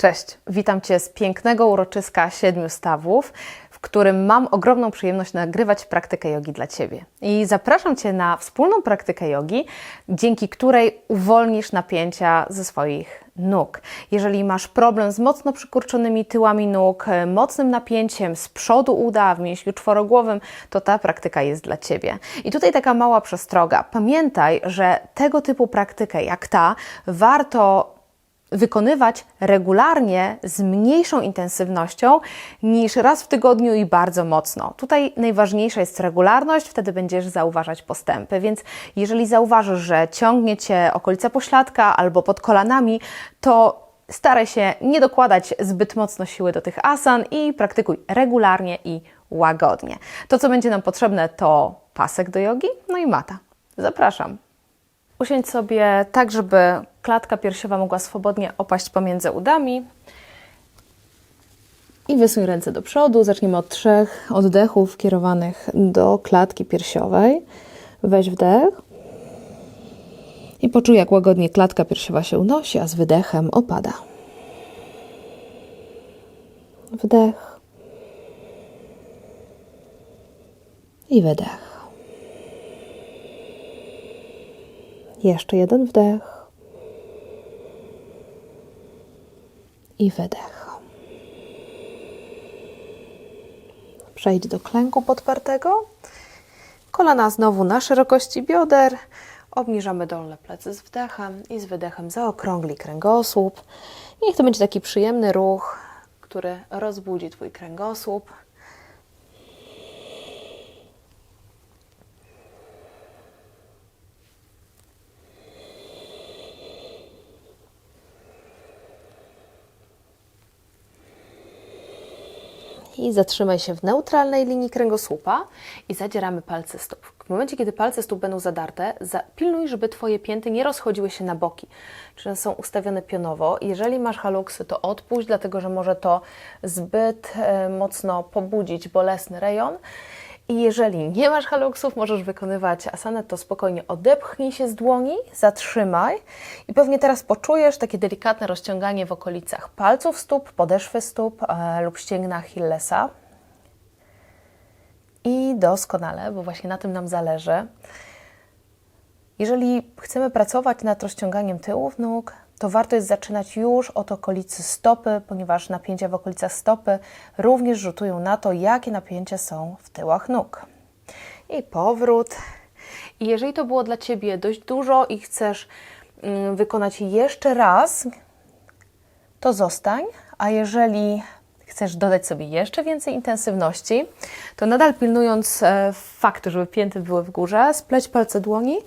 Cześć, witam Cię z pięknego uroczyska siedmiu stawów, w którym mam ogromną przyjemność nagrywać praktykę jogi dla Ciebie. I zapraszam Cię na wspólną praktykę jogi, dzięki której uwolnisz napięcia ze swoich nóg. Jeżeli masz problem z mocno przykurczonymi tyłami nóg, mocnym napięciem z przodu uda, w mięśniu czworogłowym, to ta praktyka jest dla Ciebie. I tutaj taka mała przestroga. Pamiętaj, że tego typu praktykę jak ta warto wykonywać regularnie z mniejszą intensywnością niż raz w tygodniu i bardzo mocno. Tutaj najważniejsza jest regularność, wtedy będziesz zauważać postępy. Więc jeżeli zauważysz, że ciągnie cię okolica pośladka albo pod kolanami, to staraj się nie dokładać zbyt mocno siły do tych asan i praktykuj regularnie i łagodnie. To, co będzie nam potrzebne, to pasek do jogi, no i mata. Zapraszam. Usiądź sobie tak, żeby klatka piersiowa mogła swobodnie opaść pomiędzy udami. I wysuń ręce do przodu. Zaczniemy od trzech oddechów kierowanych do klatki piersiowej. Weź wdech. I poczuj, jak łagodnie klatka piersiowa się unosi, a z wydechem opada. Wdech. I wydech. Jeszcze jeden wdech. I wydech. Przejdź do klęku podpartego. Kolana znowu na szerokości bioder. Obniżamy dolne plecy z wdechem i z wydechem zaokrągli kręgosłup. Niech to będzie taki przyjemny ruch, który rozbudzi Twój kręgosłup. Zatrzymaj się w neutralnej linii kręgosłupa i zadzieramy palce stóp. W momencie, kiedy palce stóp będą zadarte, pilnuj, żeby Twoje pięty nie rozchodziły się na boki, czyli są ustawione pionowo. Jeżeli masz haluksy, to odpuść, dlatego że może to zbyt e, mocno pobudzić bolesny rejon. I jeżeli nie masz haluksów, możesz wykonywać asanę, to spokojnie odepchnij się z dłoni, zatrzymaj i pewnie teraz poczujesz takie delikatne rozciąganie w okolicach palców stóp, podeszwy stóp e, lub ścięgna Achillesa. I doskonale, bo właśnie na tym nam zależy. Jeżeli chcemy pracować nad rozciąganiem tyłów nóg, to warto jest zaczynać już od okolicy stopy, ponieważ napięcia w okolicach stopy również rzutują na to, jakie napięcia są w tyłach nóg. I powrót. I jeżeli to było dla Ciebie dość dużo i chcesz mm, wykonać jeszcze raz, to zostań, a jeżeli chcesz dodać sobie jeszcze więcej intensywności, to nadal pilnując e, faktu, żeby pięty były w górze, spleć palce dłoni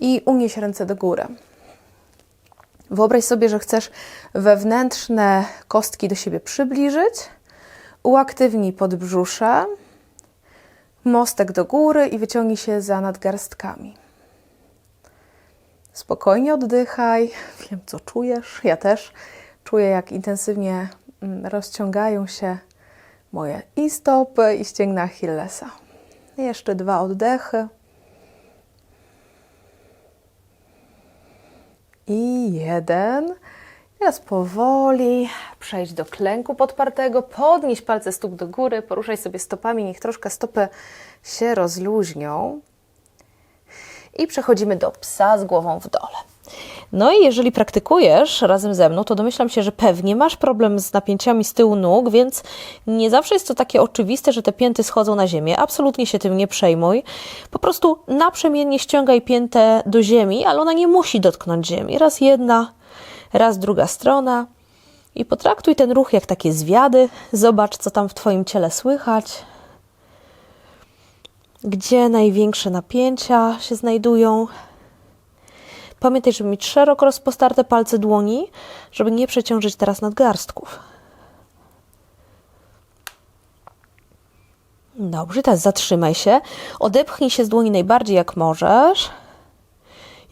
i unieś ręce do góry. Wyobraź sobie, że chcesz wewnętrzne kostki do siebie przybliżyć. Uaktywnij podbrzusze, mostek do góry i wyciągnij się za nadgarstkami. Spokojnie oddychaj. Wiem, co czujesz. Ja też czuję, jak intensywnie mm, rozciągają się moje i stopy, i ścięgna Achillesa. Jeszcze dwa oddechy. I jeden. Teraz powoli przejdź do klęku podpartego, podnieś palce stóp do góry, poruszaj sobie stopami, niech troszkę stopy się rozluźnią. I przechodzimy do psa z głową w dole. No i jeżeli praktykujesz razem ze mną, to domyślam się, że pewnie masz problem z napięciami z tyłu nóg, więc nie zawsze jest to takie oczywiste, że te pięty schodzą na ziemię. Absolutnie się tym nie przejmuj. Po prostu naprzemiennie ściągaj piętę do ziemi, ale ona nie musi dotknąć ziemi. Raz jedna, raz druga strona. I potraktuj ten ruch jak takie zwiady. Zobacz, co tam w Twoim ciele słychać. Gdzie największe napięcia się znajdują. Pamiętaj, żeby mieć szeroko rozpostarte palce dłoni, żeby nie przeciążyć teraz nadgarstków. Dobrze, teraz zatrzymaj się. Odepchnij się z dłoni najbardziej jak możesz.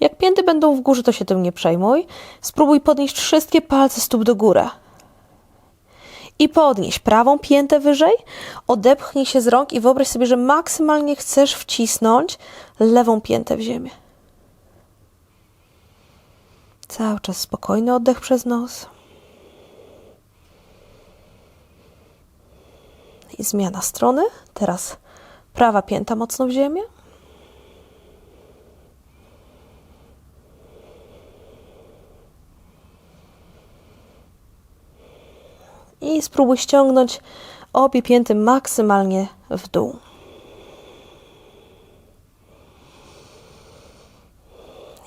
Jak pięty będą w górze, to się tym nie przejmuj. Spróbuj podnieść wszystkie palce stóp do góry. I podnieś prawą piętę wyżej, odepchnij się z rąk i wyobraź sobie, że maksymalnie chcesz wcisnąć lewą piętę w ziemię. Cały czas spokojny oddech przez nos. I zmiana strony. Teraz prawa pięta mocno w ziemię. I spróbuj ściągnąć obie pięty maksymalnie w dół.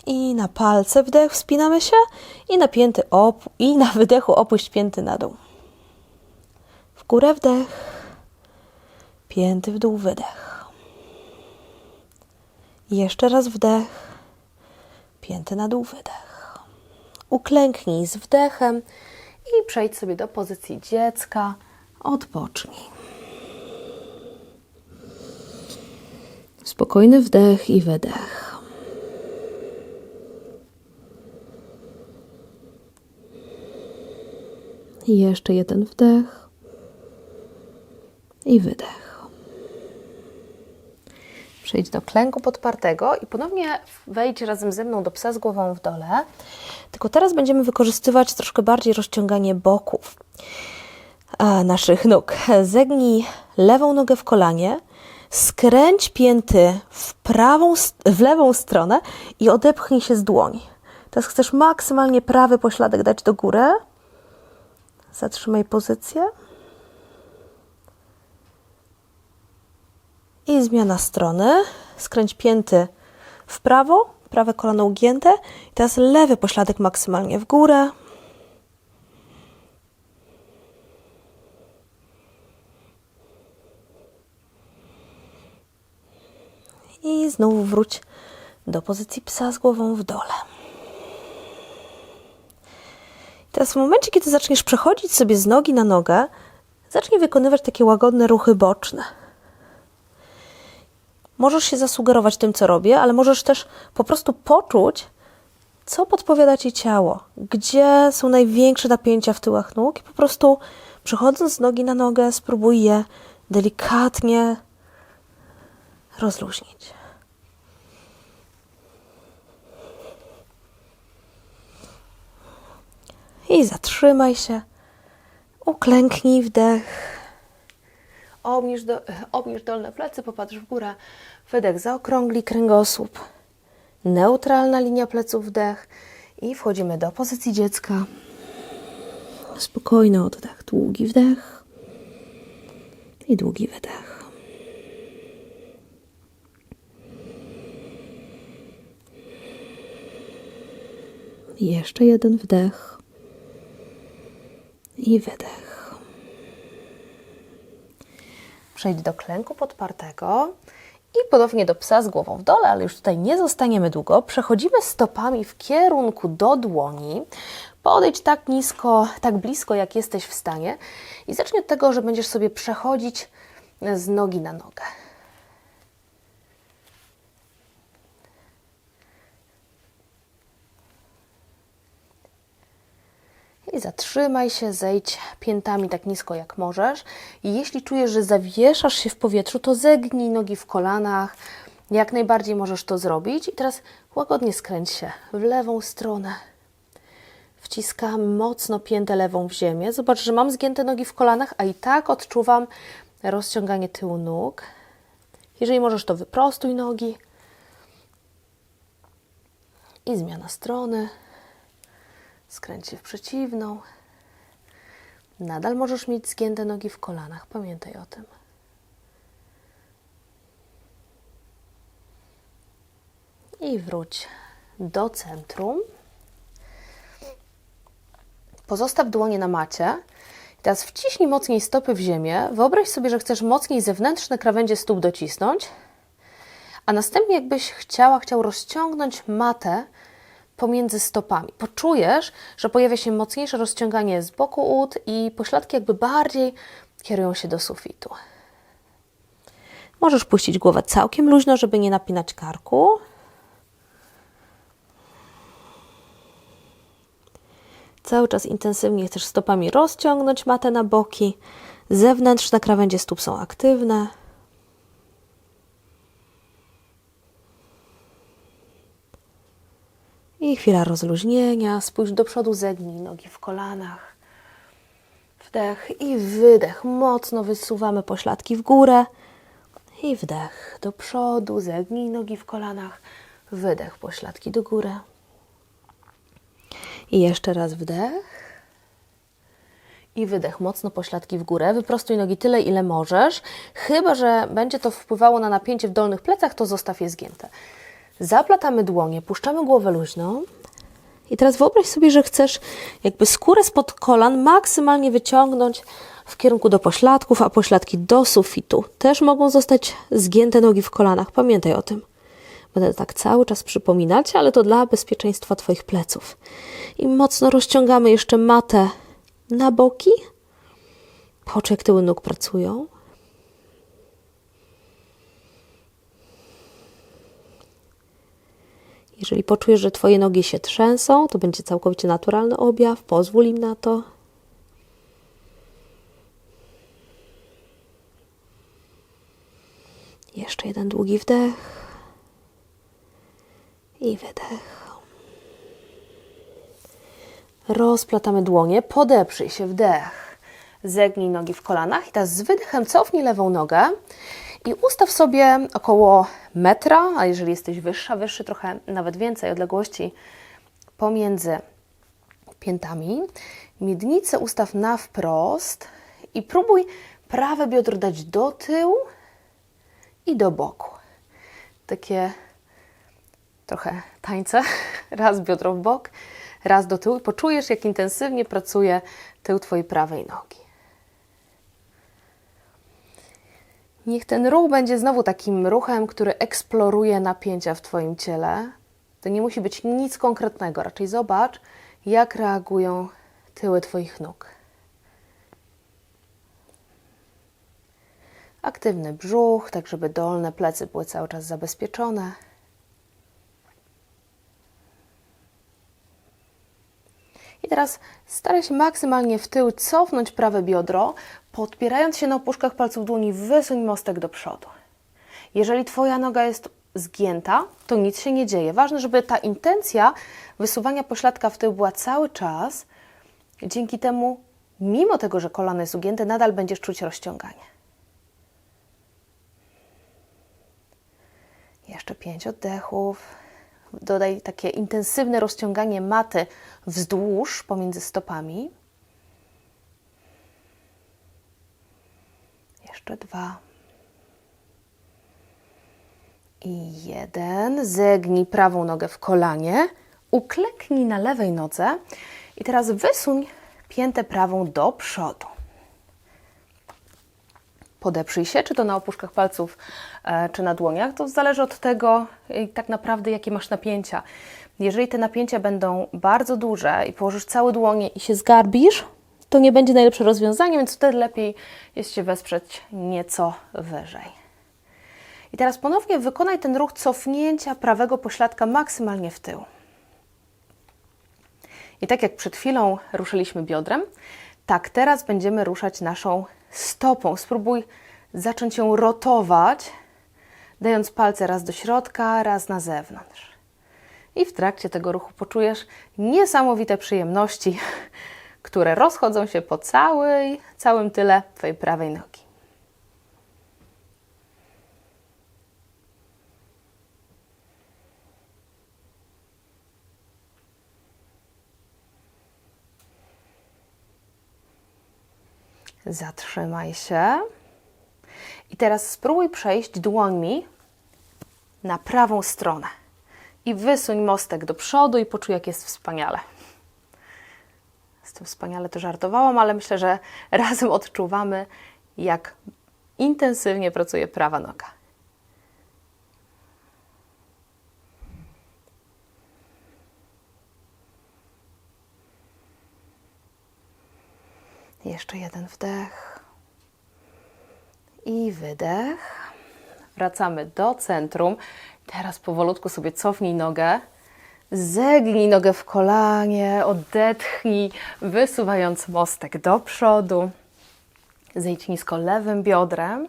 I na palce wdech wspinamy się i na pięty op- i na wydechu opuść pięty na dół. W górę wdech, pięty w dół wydech. Jeszcze raz wdech, pięty na dół wydech. Uklęknij z wdechem I przejdź sobie do pozycji dziecka. Odpocznij. Spokojny wdech i wydech. I jeszcze jeden wdech i wydech. Przejdź do klęku podpartego i ponownie wejdź razem ze mną do psa z głową w dole. Tylko teraz będziemy wykorzystywać troszkę bardziej rozciąganie boków naszych nóg. Zegnij lewą nogę w kolanie, skręć pięty w, prawą, w lewą stronę i odepchnij się z dłoni. Teraz chcesz maksymalnie prawy pośladek dać do góry. Zatrzymaj pozycję. I zmiana strony. Skręć pięty w prawo, prawe kolano ugięte. I teraz lewy pośladek maksymalnie w górę. I znowu wróć do pozycji psa z głową w dole. Teraz w momencie, kiedy zaczniesz przechodzić sobie z nogi na nogę, zacznij wykonywać takie łagodne ruchy boczne. Możesz się zasugerować tym, co robię, ale możesz też po prostu poczuć, co podpowiada ci ciało, gdzie są największe napięcia w tyłach nóg i po prostu przechodząc z nogi na nogę, spróbuj je delikatnie rozluźnić. I zatrzymaj się. Uklęknij wdech. Obniż, do, obniż dolne plecy, popatrz w górę. Wydech, zaokrągli kręgosłup. Neutralna linia pleców, wdech. I wchodzimy do pozycji dziecka. Spokojny oddech, długi wdech i długi wydech. Jeszcze jeden wdech i wydech. Przejdź do klęku podpartego i ponownie do psa z głową w dole, ale już tutaj nie zostaniemy długo. Przechodzimy stopami w kierunku do dłoni. Podejdź tak nisko, tak blisko, jak jesteś w stanie i zacznij od tego, że będziesz sobie przechodzić z nogi na nogę. Zatrzymaj się, zejdź piętami tak nisko jak możesz. I jeśli czujesz, że zawieszasz się w powietrzu, to zegnij nogi w kolanach. Jak najbardziej możesz to zrobić. I teraz łagodnie skręć się w lewą stronę. Wciskam mocno piętę lewą w ziemię. Zobacz, że mam zgięte nogi w kolanach, a i tak odczuwam rozciąganie tyłu nóg. Jeżeli możesz, to wyprostuj nogi. I zmiana strony. Skręć się w przeciwną. Nadal możesz mieć zgięte nogi w kolanach. Pamiętaj o tym. I wróć do centrum. Pozostaw dłonie na macie. Teraz wciśnij mocniej stopy w ziemię. Wyobraź sobie, że chcesz mocniej zewnętrzne krawędzie stóp docisnąć, a następnie jakbyś chciała, chciał rozciągnąć matę pomiędzy stopami. Poczujesz, że pojawia się mocniejsze rozciąganie z boku ud i pośladki jakby bardziej kierują się do sufitu. Możesz puścić głowę całkiem luźno, żeby nie napinać karku. Cały czas intensywnie chcesz stopami rozciągnąć matę na boki. Zewnętrzne krawędzie stóp są aktywne. I chwila rozluźnienia. Spójrz do przodu, zegnij nogi w kolanach. Wdech i wydech. Mocno wysuwamy pośladki w górę. I wdech do przodu, zegnij nogi w kolanach. Wydech, pośladki do góry. I jeszcze raz wdech. I wydech, mocno pośladki w górę. Wyprostuj nogi tyle, ile możesz. Chyba, że będzie to wpływało na napięcie w dolnych plecach, to zostaw je zgięte. Zaplatamy dłonie, puszczamy głowę luźno. I teraz wyobraź sobie, że chcesz jakby skórę spod kolan maksymalnie wyciągnąć w kierunku do pośladków, a pośladki do sufitu. Też mogą zostać zgięte nogi w kolanach. Pamiętaj o tym. Będę tak cały czas przypominać, ale to dla bezpieczeństwa Twoich pleców. I mocno rozciągamy jeszcze matę na boki. Poczuj, jak tyły nóg pracują. Jeżeli poczujesz, że Twoje nogi się trzęsą, to będzie całkowicie naturalny objaw. Pozwól im na to. Jeszcze jeden długi wdech i wydech. Rozplatamy dłonie, podeprzyj się, wdech. Zegnij nogi w kolanach i teraz z wydechem cofnij lewą nogę i ustaw sobie około metra, a jeżeli jesteś wyższa, wyższy trochę nawet więcej odległości pomiędzy piętami. Miednicę ustaw na wprost i próbuj prawe biodro dać do tyłu i do boku. Takie trochę tańce. Raz biodro w bok, raz do tyłu i poczujesz, jak intensywnie pracuje tył Twojej prawej nogi. Niech ten ruch będzie znowu takim ruchem, który eksploruje napięcia w Twoim ciele. To nie musi być nic konkretnego, raczej zobacz, jak reagują tyły Twoich nóg. Aktywny brzuch, tak żeby dolne plecy były cały czas zabezpieczone. I teraz staraj się maksymalnie w tył cofnąć prawe biodro, podpierając się na opuszkach palców dłoni, wysuń mostek do przodu. Jeżeli Twoja noga jest zgięta, to nic się nie dzieje. Ważne, żeby ta intencja wysuwania pośladka w tył była cały czas. Dzięki temu, mimo tego, że kolano jest ugięte, nadal będziesz czuć rozciąganie. Jeszcze pięć oddechów. Dodaj takie intensywne rozciąganie maty wzdłuż pomiędzy stopami. Jeszcze dwa. I jeden. Zegnij prawą nogę w kolanie. Ukleknij na lewej nodze. I teraz wysuń piętę prawą do przodu. Podeprzyj się, czy to na opuszkach palców, e, czy na dłoniach. To zależy od tego, e, tak naprawdę, jakie masz napięcia. Jeżeli te napięcia będą bardzo duże i położysz całe dłonie i się zgarbisz, to nie będzie najlepsze rozwiązanie, więc wtedy lepiej jest się wesprzeć nieco wyżej. I teraz ponownie wykonaj ten ruch cofnięcia prawego pośladka maksymalnie w tył. I tak jak przed chwilą ruszyliśmy biodrem, tak teraz będziemy ruszać naszą stopą. Spróbuj zacząć ją rotować, dając palce raz do środka, raz na zewnątrz. I w trakcie tego ruchu poczujesz niesamowite przyjemności, które rozchodzą się po całej, całym tyle Twojej prawej nogi. Zatrzymaj się. I teraz spróbuj przejść dłońmi na prawą stronę. I wysuń mostek do przodu i poczuj, jak jest wspaniale. Z tym wspaniale to żartowałam, ale myślę, że razem odczuwamy, jak intensywnie pracuje prawa noga. Jeszcze jeden wdech i wydech. Wracamy do centrum. Teraz powolutku sobie cofnij nogę. Zegnij nogę w kolanie, odetchnij, wysuwając mostek do przodu. Zejdź nisko lewym biodrem.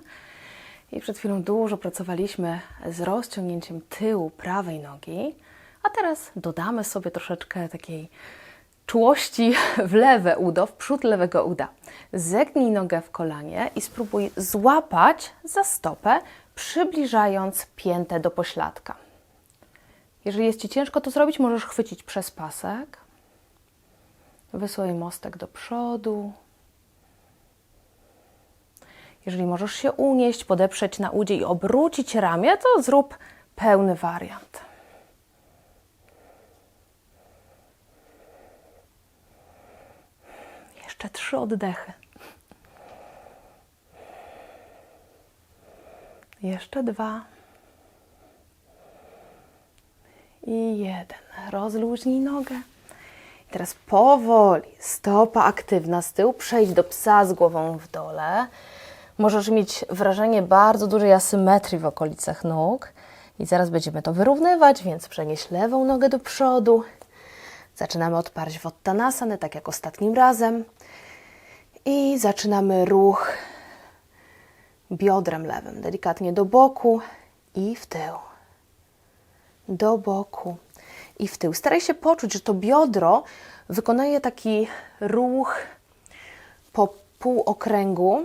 I przed chwilą dużo pracowaliśmy z rozciągnięciem tyłu prawej nogi. A teraz dodamy sobie troszeczkę takiej czułości w lewe udo, w przód lewego uda. Zegnij nogę w kolanie i spróbuj złapać za stopę, przybliżając piętę do pośladka. Jeżeli jest Ci ciężko to zrobić, możesz chwycić przez pasek. Wysuń mostek do przodu. Jeżeli możesz się unieść, podeprzeć na udzie i obrócić ramię, to zrób pełny wariant. Jeszcze trzy oddechy. Jeszcze dwa. I jeden. Rozluźnij nogę. I teraz powoli, stopa aktywna z tyłu, przejdź do psa z głową w dole. Możesz mieć wrażenie bardzo dużej asymetrii w okolicach nóg. I zaraz będziemy to wyrównywać, więc przenieś lewą nogę do przodu. Zaczynamy odparć w Ottanasanę, tak jak ostatnim razem. I zaczynamy ruch biodrem lewym, delikatnie do boku i w tył. Do boku i w tył. Staraj się poczuć, że to biodro wykonuje taki ruch po półokręgu.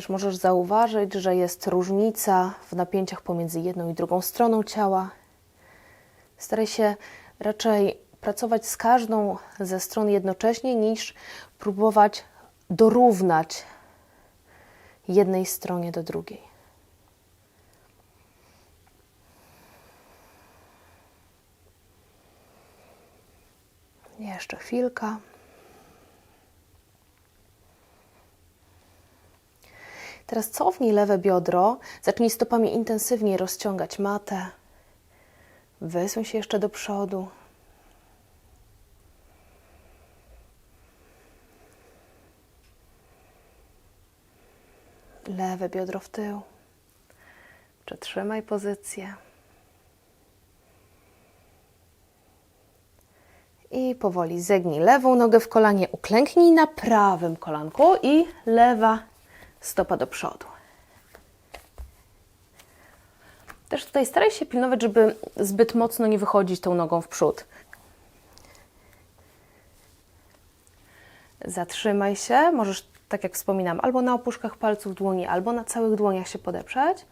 Też możesz zauważyć, że jest różnica w napięciach pomiędzy jedną i drugą stroną ciała. Staraj się raczej pracować z każdą ze stron jednocześnie, niż próbować dorównać jednej stronie do drugiej. Jeszcze chwilka. Teraz cofnij lewe biodro, zacznij stopami intensywnie rozciągać matę. Wysuń się jeszcze do przodu. Lewe biodro w tył. Przetrzymaj pozycję. I powoli zegnij lewą nogę w kolanie, uklęknij na prawym kolanku i lewa stopa do przodu. Też tutaj staraj się pilnować, żeby zbyt mocno nie wychodzić tą nogą w przód. Zatrzymaj się, możesz, tak jak wspominam, albo na opuszkach palców dłoni, albo na całych dłoniach się podeprzeć.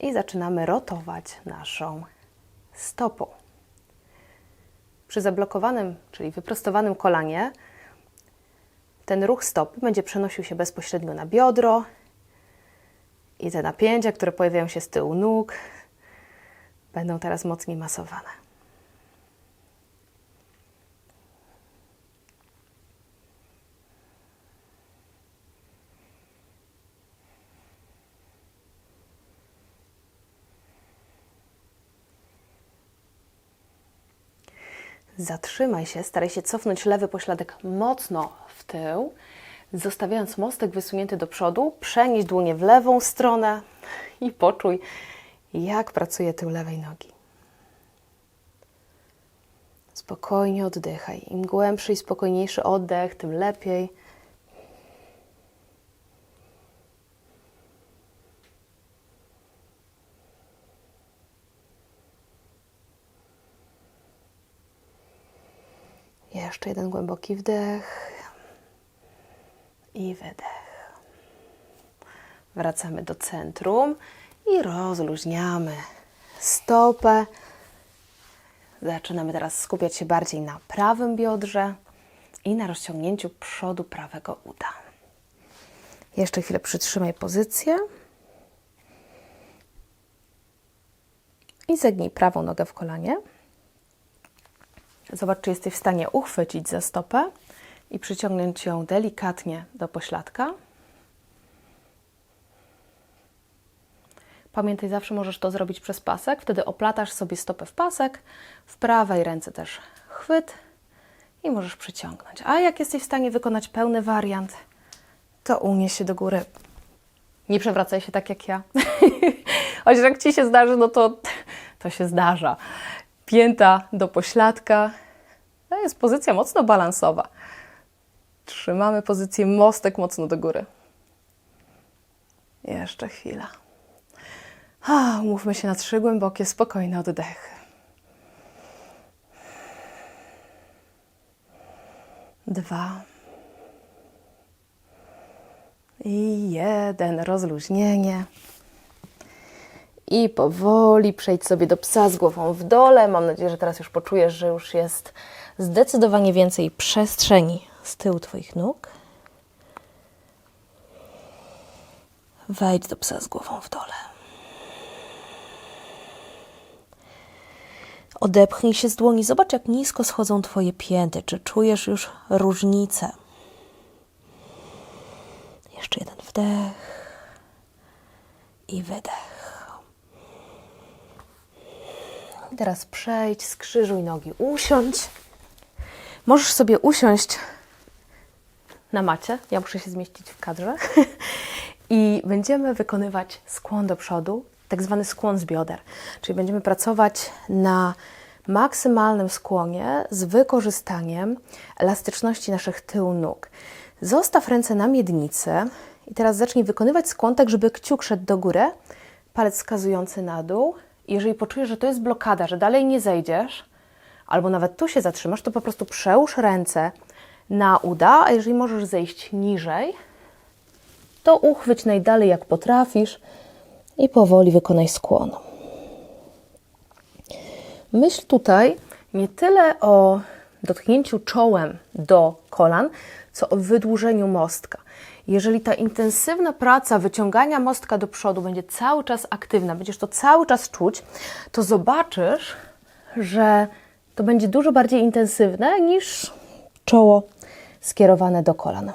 I zaczynamy rotować naszą stopą. Przy zablokowanym, czyli wyprostowanym kolanie, ten ruch stopy będzie przenosił się bezpośrednio na biodro i te napięcia, które pojawiają się z tyłu nóg, będą teraz mocniej masowane. Zatrzymaj się, staraj się cofnąć lewy pośladek mocno tył, zostawiając mostek wysunięty do przodu, przenieś dłonie w lewą stronę i poczuj, jak pracuje tył lewej nogi. Spokojnie oddychaj. Im głębszy i spokojniejszy oddech, tym lepiej. Jeszcze jeden głęboki wdech i wydech. Wracamy do centrum i rozluźniamy stopę. Zaczynamy teraz skupiać się bardziej na prawym biodrze i na rozciągnięciu przodu prawego uda. Jeszcze chwilę przytrzymaj pozycję. I zegnij prawą nogę w kolanie. Zobacz, czy jesteś w stanie uchwycić za stopę i przyciągnąć ją delikatnie do pośladka. Pamiętaj, zawsze możesz to zrobić przez pasek, wtedy oplatasz sobie stopę w pasek, w prawej ręce też chwyt i możesz przyciągnąć. A jak jesteś w stanie wykonać pełny wariant, to unieś się do góry. Nie przewracaj się tak jak ja. Chociaż jak Ci się zdarzy, no to to się zdarza. Pięta do pośladka. To jest pozycja mocno balansowa. Trzymamy pozycję mostek mocno do góry. Jeszcze chwila. Umówmy się na trzy głębokie, spokojne oddechy. Dwa. I jeden. Rozluźnienie. I powoli przejdź sobie do psa z głową w dole. Mam nadzieję, że teraz już poczujesz, że już jest zdecydowanie więcej przestrzeni z tyłu Twoich nóg. Wejdź do psa z głową w dole. Odepchnij się z dłoni. Zobacz, jak nisko schodzą Twoje pięty. Czy czujesz już różnicę? Jeszcze jeden wdech i wydech. Teraz przejdź, skrzyżuj nogi, usiądź. Możesz sobie usiąść na macie. Ja muszę się zmieścić w kadrze. I będziemy wykonywać skłon do przodu, tak zwany skłon z bioder. Czyli będziemy pracować na maksymalnym skłonie z wykorzystaniem elastyczności naszych tył nóg. Zostaw ręce na miednicy i teraz zacznij wykonywać skłon tak, żeby kciuk szedł do góry, palec wskazujący na dół. Jeżeli poczujesz, że to jest blokada, że dalej nie zejdziesz, albo nawet tu się zatrzymasz, to po prostu przełóż ręce na uda, a jeżeli możesz zejść niżej, to uchwyć najdalej jak potrafisz i powoli wykonaj skłon. Myśl tutaj nie tyle o dotknięciu czołem do kolan, co o wydłużeniu mostka. Jeżeli ta intensywna praca wyciągania mostka do przodu będzie cały czas aktywna, będziesz to cały czas czuć, to zobaczysz, że to będzie dużo bardziej intensywne niż czoło skierowane do kolan.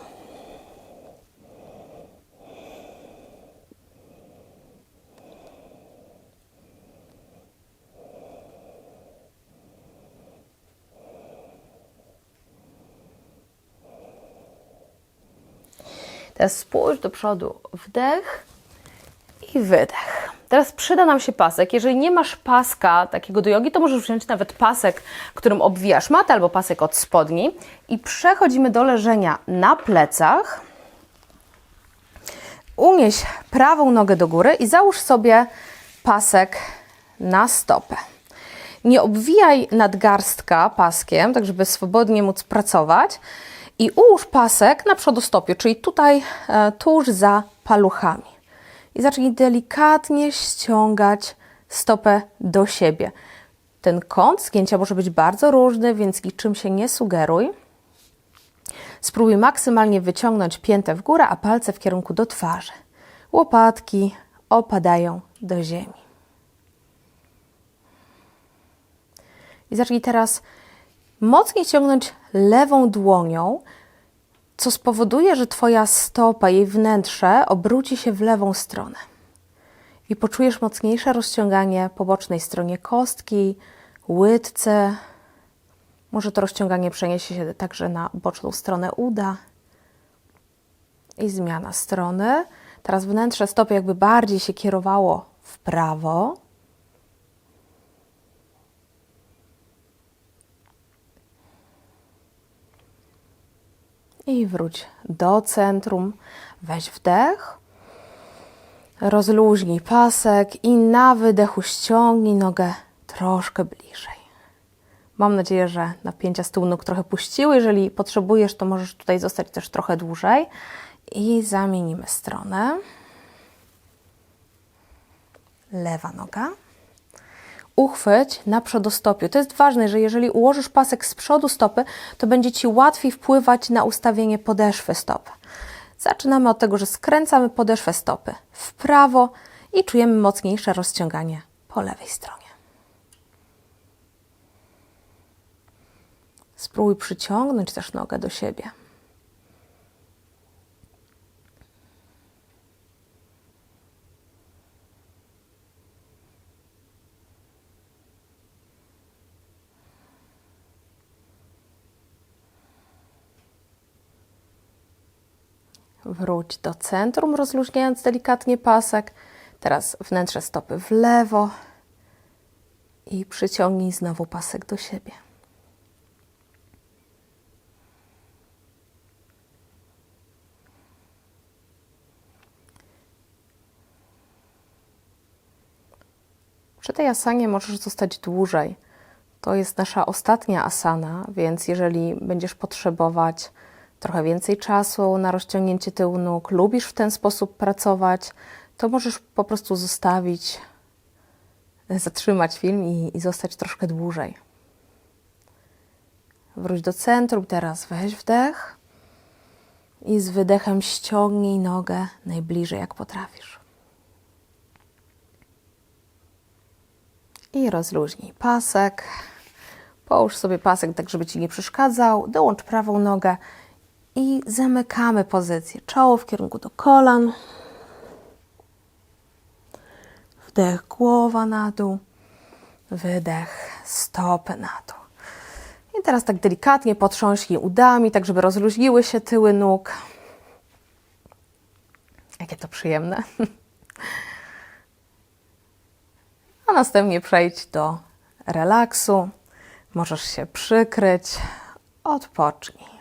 Teraz spójrz do przodu, wdech i wydech. Teraz przyda nam się pasek. Jeżeli nie masz paska takiego do jogi, to możesz wziąć nawet pasek, którym obwijasz matę albo pasek od spodni i przechodzimy do leżenia na plecach. Unieś prawą nogę do góry i załóż sobie pasek na stopę. Nie obwijaj nadgarstka paskiem, tak żeby swobodnie móc pracować. I ułóż pasek na przodostopiu, czyli tutaj e, tuż za paluchami. I zacznij delikatnie ściągać stopę do siebie. Ten kąt zgięcia może być bardzo różny, więc niczym się nie sugeruj. Spróbuj maksymalnie wyciągnąć piętę w górę, a palce w kierunku do twarzy. Łopatki opadają do ziemi. I zacznij teraz mocniej ciągnąć lewą dłonią, co spowoduje, że Twoja stopa, jej wnętrze obróci się w lewą stronę. I poczujesz mocniejsze rozciąganie po bocznej stronie kostki, łydce. Może to rozciąganie przeniesie się także na boczną stronę uda. I zmiana strony. Teraz wnętrze stopy jakby bardziej się kierowało w prawo. I wróć do centrum. Weź wdech. Rozluźnij pasek i na wydechu ściągnij nogę troszkę bliżej. Mam nadzieję, że napięcia z tyłu nóg trochę puściły. Jeżeli potrzebujesz, to możesz tutaj zostać też trochę dłużej. I zamienimy stronę. Lewa noga uchwyć na przodostopiu. To jest ważne, że jeżeli ułożysz pasek z przodu stopy, to będzie Ci łatwiej wpływać na ustawienie podeszwy stopy. Zaczynamy od tego, że skręcamy podeszwę stopy w prawo i czujemy mocniejsze rozciąganie po lewej stronie. Spróbuj przyciągnąć też nogę do siebie. wróć do centrum, rozluźniając delikatnie pasek. Teraz wnętrze stopy w lewo i przyciągnij znowu pasek do siebie. Przy tej asanie możesz zostać dłużej. To jest nasza ostatnia asana, więc jeżeli będziesz potrzebować trochę więcej czasu na rozciągnięcie tyłu nóg, lubisz w ten sposób pracować, to możesz po prostu zostawić, zatrzymać film i, i zostać troszkę dłużej. Wróć do centrum, teraz weź wdech i z wydechem ściągnij nogę najbliżej jak potrafisz. I rozluźnij pasek. Połóż sobie pasek tak, żeby Ci nie przeszkadzał. Dołącz prawą nogę i zamykamy pozycję. Czoło w kierunku do kolan. Wdech głowa na dół. Wydech stopy na dół. I teraz tak delikatnie potrząśnij udami, tak żeby rozluźniły się tyły nóg. Jakie to przyjemne. A następnie przejdź do relaksu. Możesz się przykryć. Odpocznij.